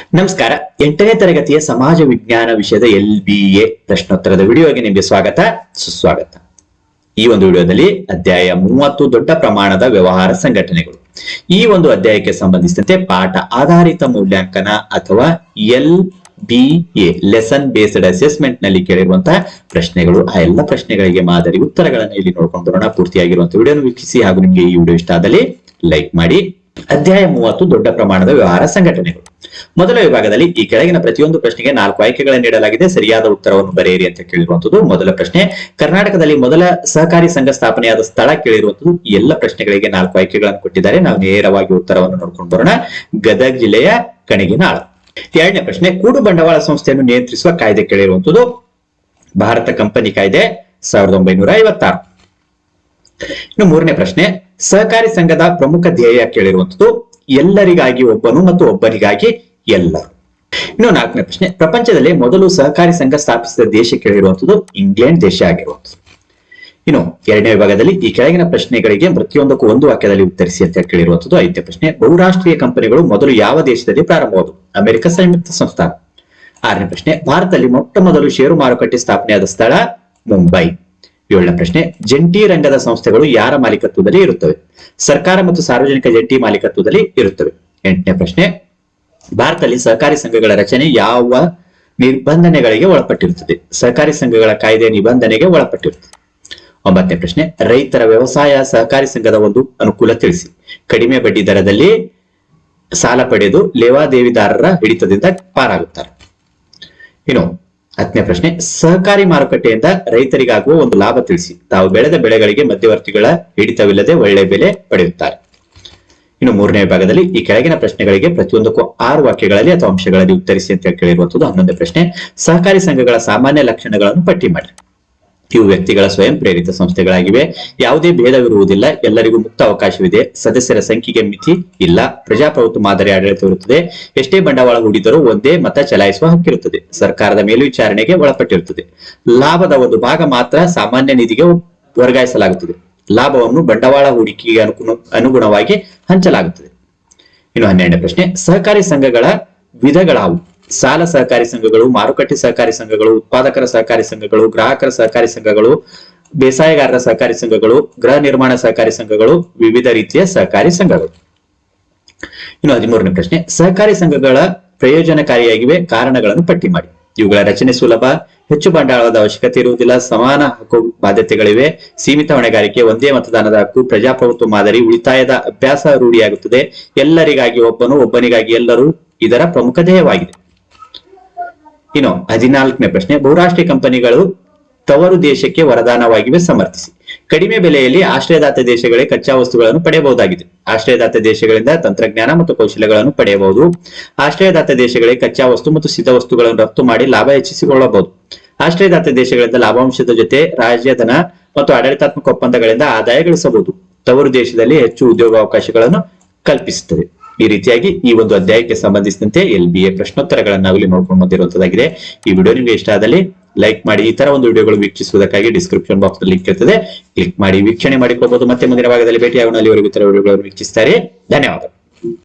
ನಮಸ್ಕಾರ. ಎಂಟನೇ ತರಗತಿಯ ಸಮಾಜ ವಿಜ್ಞಾನ ವಿಷಯದ ಎಲ್ ಬಿ ಎ ಪ್ರಶ್ನೋತ್ತರದ ವಿಡಿಯೋಗೆ ನಿಮಗೆ ಸ್ವಾಗತ, ಸುಸ್ವಾಗತ. ಈ ಒಂದು ವಿಡಿಯೋದಲ್ಲಿ ಅಧ್ಯಾಯ ಮೂವತ್ತು ದೊಡ್ಡ ಪ್ರಮಾಣದ ವ್ಯವಹಾರ ಸಂಘಟನೆಗಳು. ಈ ಒಂದು ಅಧ್ಯಾಯಕ್ಕೆ ಸಂಬಂಧಿಸಿದಂತೆ ಪಾಠ ಆಧಾರಿತ ಮೂಲ್ಯಾಂಕನ ಅಥವಾ L B A lesson based ಅಸೆಸ್ಮೆಂಟ್ನಲ್ಲಿ ಕೇಳಿರುವಂತಹ ಪ್ರಶ್ನೆಗಳು, ಆ ಎಲ್ಲ ಪ್ರಶ್ನೆಗಳಿಗೆ ಮಾದರಿ ಉತ್ತರಗಳನ್ನು ಇಲ್ಲಿ ನೋಡ್ಕೊಂಡು ಬರೋಣ. ಪೂರ್ತಿಯಾಗಿರುವಂತಹ ವಿಡಿಯೋ ವೀಕ್ಷಿಸಿ ಹಾಗೂ ನಿಮಗೆ ಈ ವಿಡಿಯೋ ಇಷ್ಟ ಆದಲ್ಲಿ ಲೈಕ್ ಮಾಡಿ. ಅಧ್ಯಾಯ ಮೂವತ್ತು ದೊಡ್ಡ ಪ್ರಮಾಣದ ವ್ಯವಹಾರ ಸಂಘಟನೆಗಳು. ಮೊದಲ ವಿಭಾಗದಲ್ಲಿ ಈ ಕೆಳಗಿನ ಪ್ರತಿಯೊಂದು ಪ್ರಶ್ನೆಗೆ ನಾಲ್ಕು ಆಯ್ಕೆಗಳನ್ನು ನೀಡಲಾಗಿದೆ. ಸರಿಯಾದ ಉತ್ತರವನ್ನು ಬರೆಯಿರಿ ಅಂತ ಕೇಳಿರುವಂತದ್ದು ಮೊದಲ ಪ್ರಶ್ನೆ. ಕರ್ನಾಟಕದಲ್ಲಿ ಮೊದಲ ಸಹಕಾರಿ ಸಂಘ ಸ್ಥಾಪನೆಯಾದ ಸ್ಥಳ ಕೇಳಿರುವಂತದ್ದು ಎಲ್ಲ ಪ್ರಶ್ನೆಗಳಿಗೆ ನಾಲ್ಕು ಆಯ್ಕೆಗಳನ್ನು ಕೊಟ್ಟಿದ್ದಾರೆ. ನಾವು ನೇರವಾಗಿ ಉತ್ತರವನ್ನು ನೋಡ್ಕೊಂಡು ಬರೋಣ. ಗದಗ ಜಿಲ್ಲೆಯ ಕಣಿಗಿನಾಳ. ಎರಡನೇ ಪ್ರಶ್ನೆ. ಕೂಡು ಬಂಡವಾಳ ಸಂಸ್ಥೆಯನ್ನು ನಿಯಂತ್ರಿಸುವ ಕಾಯ್ದೆ ಕೇಳಿರುವಂತದ್ದು. ಭಾರತ ಕಂಪನಿ ಕಾಯ್ದೆ ಸಾವಿರದ ಒಂಬೈನೂರ ಐವತ್ತಾರು. ಇನ್ನು ಮೂರನೇ ಪ್ರಶ್ನೆ, ಸಹಕಾರಿ ಸಂಘದ ಪ್ರಮುಖ ಧ್ಯೇಯ ಕೇಳಿರುವಂತದ್ದು ಎಲ್ಲರಿಗಾಗಿ ಒಬ್ಬನು ಮತ್ತು ಒಬ್ಬನಿಗಾಗಿ ಎಲ್ಲರು ಇನ್ನು ನಾಲ್ಕನೇ ಪ್ರಶ್ನೆ, ಪ್ರಪಂಚದಲ್ಲಿ ಮೊದಲು ಸಹಕಾರಿ ಸಂಘ ಸ್ಥಾಪಿಸಿದ ದೇಶ ಕೇಳಿರುವಂತದ್ದು ಇಂಗ್ಲೆಂಡ್ ದೇಶ ಆಗಿರುವಂತದ್ದು ಇನ್ನು ಎರಡನೇ ವಿಭಾಗದಲ್ಲಿ ಈ ಕೆಳಗಿನ ಪ್ರಶ್ನೆಗಳಿಗೆ ಪ್ರತಿಯೊಂದಕ್ಕೂ ಒಂದು ವಾಕ್ಯದಲ್ಲಿ ಉತ್ತರಿಸಿ ಅಂತ ಕೇಳಿರುವಂತದ್ದು ಐದನೇ ಪ್ರಶ್ನೆ, ಬಹುರಾಷ್ಟ್ರೀಯ ಕಂಪನಿಗಳು ಮೊದಲು ಯಾವ ದೇಶದಲ್ಲಿ ಪ್ರಾರಂಭವಾದವು? ಅಮೆರಿಕ ಸಂಯುಕ್ತ ಸಂಸ್ಥಾನ ಆರನೇ ಪ್ರಶ್ನೆ, ಭಾರತದಲ್ಲಿ ಮೊಟ್ಟ ಮೊದಲು ಷೇರು ಮಾರುಕಟ್ಟೆ ಸ್ಥಾಪನೆಯಾದ ಸ್ಥಳ ಮುಂಬೈ. ಏಳನೇ ಪ್ರಶ್ನೆ, ಜಂಟಿ ರಂಗದ ಸಂಸ್ಥೆಗಳು ಯಾರ ಮಾಲೀಕತ್ವದಲ್ಲಿ ಇರುತ್ತವೆ? ಸರ್ಕಾರ ಮತ್ತು ಸಾರ್ವಜನಿಕ ಜಂಟಿ ಮಾಲೀಕತ್ವದಲ್ಲಿ ಇರುತ್ತವೆ. ಎಂಟನೇ ಪ್ರಶ್ನೆ, ಭಾರತದಲ್ಲಿ ಸಹಕಾರಿ ಸಂಘಗಳ ರಚನೆ ಯಾವ ನಿರ್ಬಂಧನೆಗಳಿಗೆ ಒಳಪಟ್ಟಿರುತ್ತದೆ? ಸಹಕಾರಿ ಸಂಘಗಳ ಕಾಯ್ದೆ ನಿಬಂಧನೆಗೆ ಒಳಪಟ್ಟಿರುತ್ತದೆ. ಒಂಬತ್ತನೇ ಪ್ರಶ್ನೆ, ರೈತರ ವ್ಯವಸಾಯ ಸಹಕಾರಿ ಸಂಘದ ಒಂದು ಅನುಕೂಲ ತಿಳಿಸಿ. ಕಡಿಮೆ ಬಡ್ಡಿ ದರದಲ್ಲಿ ಸಾಲ ಪಡೆದು ಲೇವಾದೇವಿದಾರರ ಹಿಡಿತದಿಂದ ಪಾರಾಗುತ್ತಾರೆ. ಇನ್ನು ಹತ್ತನೇ ಪ್ರಶ್ನೆ, ಸಹಕಾರಿ ಮಾರುಕಟ್ಟೆಯಿಂದ ರೈತರಿಗಾಗುವ ಒಂದು ಲಾಭ ತಿಳಿಸಿ. ತಾವು ಬೆಳೆದ ಬೆಳೆಗಳಿಗೆ ಮಧ್ಯವರ್ತಿಗಳ ಹಿಡಿತವಿಲ್ಲದೆ ಒಳ್ಳೆ ಬೆಲೆ ಪಡೆಯುತ್ತಾರೆ. ಇನ್ನು ಮೂರನೇ ವಿಭಾಗದಲ್ಲಿ ಈ ಕೆಳಗಿನ ಪ್ರಶ್ನೆಗಳಿಗೆ ಪ್ರತಿಯೊಂದಕ್ಕೂ ಆರು ವಾಕ್ಯಗಳಲ್ಲಿ ಅಥವಾ ಅಂಶಗಳಲ್ಲಿ ಉತ್ತರಿಸಿ ಅಂತ ಕೇಳಿರುವಂತದ್ದು ಹನ್ನೊಂದನೇ ಪ್ರಶ್ನೆ. ಸಹಕಾರಿ ಸಂಘಗಳ ಸಾಮಾನ್ಯ ಲಕ್ಷಣಗಳನ್ನು ಪಟ್ಟಿ ಮಾಡಿ ಇವು ವ್ಯಕ್ತಿಗಳ ಸ್ವಯಂ ಪ್ರೇರಿತ ಸಂಸ್ಥೆಗಳಾಗಿವೆ. ಯಾವುದೇ ಭೇದವಿರುವುದಿಲ್ಲ. ಎಲ್ಲರಿಗೂ ಮುಕ್ತ ಅವಕಾಶವಿದೆ. ಸದಸ್ಯರ ಸಂಖ್ಯೆಗೆ ಮಿತಿ ಇಲ್ಲ. ಪ್ರಜಾಪ್ರಭುತ್ವ ಮಾದರಿ ಆಡಳಿತವಿರುತ್ತದೆ. ಎಷ್ಟೇ ಬಂಡವಾಳ ಹೂಡಿದರೂ ಒಂದೇ ಮತ ಚಲಾಯಿಸುವ ಹಕ್ಕಿರುತ್ತದೆ. ಸರ್ಕಾರದ ಮೇಲ್ವಿಚಾರಣೆಗೆ ಒಳಪಟ್ಟಿರುತ್ತದೆ. ಲಾಭದ ಒಂದು ಭಾಗ ಮಾತ್ರ ಸಾಮಾನ್ಯ ನಿಧಿಗೆ ವರ್ಗಾಯಿಸಲಾಗುತ್ತದೆ. ಲಾಭವನ್ನು ಬಂಡವಾಳ ಹೂಡಿಕೆಗೆ ಅನುಗುಣ, ಅನುಗುಣವಾಗಿ ಹಂಚಲಾಗುತ್ತದೆ. ಇನ್ನು ಹನ್ನೆರಡನೇ ಪ್ರಶ್ನೆ. ಸಹಕಾರಿ ಸಂಘಗಳ ವಿಧಗಳಾವು? ಸಾಲ ಸಹಕಾರಿ ಸಂಘಗಳು, ಮಾರುಕಟ್ಟೆ ಸಹಕಾರಿ ಸಂಘಗಳು, ಉತ್ಪಾದಕರ ಸಹಕಾರಿ ಸಂಘಗಳು, ಗ್ರಾಹಕರ ಸಹಕಾರಿ ಸಂಘಗಳು, ಬೇಸಾಯಗಾರರ ಸಹಕಾರಿ ಸಂಘಗಳು, ಗೃಹ ನಿರ್ಮಾಣ ಸಹಕಾರಿ ಸಂಘಗಳು, ವಿವಿಧ ರೀತಿಯ ಸಹಕಾರಿ ಸಂಘಗಳು. ಇನ್ನು ಹದಿಮೂರನೇ ಪ್ರಶ್ನೆ. ಸಹಕಾರಿ ಸಂಘಗಳ ಪ್ರಯೋಜನಕಾರಿಯಾಗಿವೆ ಕಾರಣಗಳನ್ನು ಪಟ್ಟಿ ಮಾಡಿ. ಇವುಗಳ ರಚನೆ ಸುಲಭ, ಹೆಚ್ಚು ಬಂಡವಾಳದ ಅವಶ್ಯಕತೆ ಇರುವುದಿಲ್ಲ, ಸಮಾನ ಹಕ್ಕು ಬಾಧ್ಯತೆಗಳಿವೆ, ಸೀಮಿತ ಹೊಣೆಗಾರಿಕೆ, ಒಂದೇ ಮತದಾನದ ಹಕ್ಕು, ಪ್ರಜಾಪ್ರಭುತ್ವ ಮಾದರಿ, ಉಳಿತಾಯದ ಅಭ್ಯಾಸ ರೂಢಿಯಾಗುತ್ತದೆ. ಎಲ್ಲರಿಗಾಗಿ ಒಬ್ಬನು ಒಬ್ಬನಿಗಾಗಿ ಎಲ್ಲರೂ ಇದರ ಪ್ರಮುಖ ಧ್ಯೇಯವಾಗಿದೆ. ಇನ್ನು ಹದಿನಾಲ್ಕನೇ ಪ್ರಶ್ನೆ, ಬಹುರಾಷ್ಟ್ರೀಯ ಕಂಪನಿಗಳು ತವರು ದೇಶಕ್ಕೆ ವರದಾನವಾಗಿವೆ, ಸಮರ್ಥಿಸಿ. ಕಡಿಮೆ ಬೆಲೆಯಲ್ಲಿ ಆಶ್ರಯದಾತ ದೇಶಗಳೇ ಕಚ್ಚಾ ವಸ್ತುಗಳನ್ನು ಪಡೆಯಬಹುದಾಗಿದೆ. ಆಶ್ರಯದಾತ ದೇಶಗಳಿಂದ ತಂತ್ರಜ್ಞಾನ ಮತ್ತು ಕೌಶಲ್ಯಗಳನ್ನು ಪಡೆಯಬಹುದು. ಆಶ್ರಯದಾತ ದೇಶಗಳೇ ಕಚ್ಚಾ ವಸ್ತು ಮತ್ತು ಸಿದ್ಧ ವಸ್ತುಗಳನ್ನು ರಫ್ತು ಮಾಡಿ ಲಾಭ ಹೆಚ್ಚಿಸಿಕೊಳ್ಳಬಹುದು. ಆಶ್ರಯದಾತ ದೇಶಗಳಿಂದ ಲಾಭಾಂಶದ ಜೊತೆ ರಾಜ್ಯಧನ ಮತ್ತು ಆಡಳಿತಾತ್ಮಕ ಒಪ್ಪಂದಗಳಿಂದ ಆದಾಯ ಗಳಿಸಬಹುದು. ತವರು ದೇಶದಲ್ಲಿ ಹೆಚ್ಚು ಉದ್ಯೋಗಾವಕಾಶಗಳನ್ನು ಕಲ್ಪಿಸುತ್ತದೆ. ಈ ರೀತಿಯಾಗಿ ಈ ಒಂದು ಅಧ್ಯಾಯಕ್ಕೆ ಸಂಬಂಧಿಸಿದಂತೆ ಎಲ್ ಬಿ ಎ ಪ್ರಶ್ನೋತ್ತರಗಳನ್ನು ನಾವಿಲ್ಲಿ ನೋಡ್ಕೊಂಡು ಬಂದಿರುವಂತದ್ದಾಗಿದೆ ಈ ವಿಡಿಯೋ ನಿಮಗೆ ಇಷ್ಟ ಆದಲ್ಲಿ ಲೈಕ್ ಮಾಡಿ, ಈ ತರ ಒಂದು ವಿಡಿಯೋಗಳು ವೀಕ್ಷಿಸುವುದಕ್ಕಾಗಿ ಡಿಸ್ಕ್ರಿಪ್ಷನ್ ಬಾಕ್ಸ್ ಲಿಂಕ್ ಇರ್ತದೆ. ಕ್ಲಿಕ್ ಮಾಡಿ, ವೀಕ್ಷಣೆ ಮಾಡಿಕೊಳ್ಬಹುದು ಮತ್ತೆ ಮುಂದಿನ ಭಾಗದಲ್ಲಿ ಭೇಟಿಯಾಗೋಣ. ಅಲ್ಲಿವರೆಗೂ ಇತರ ವಿಡಿಯೋಗಳನ್ನು ವೀಕ್ಷಿಸ್ತಾರೆ. ಧನ್ಯವಾದ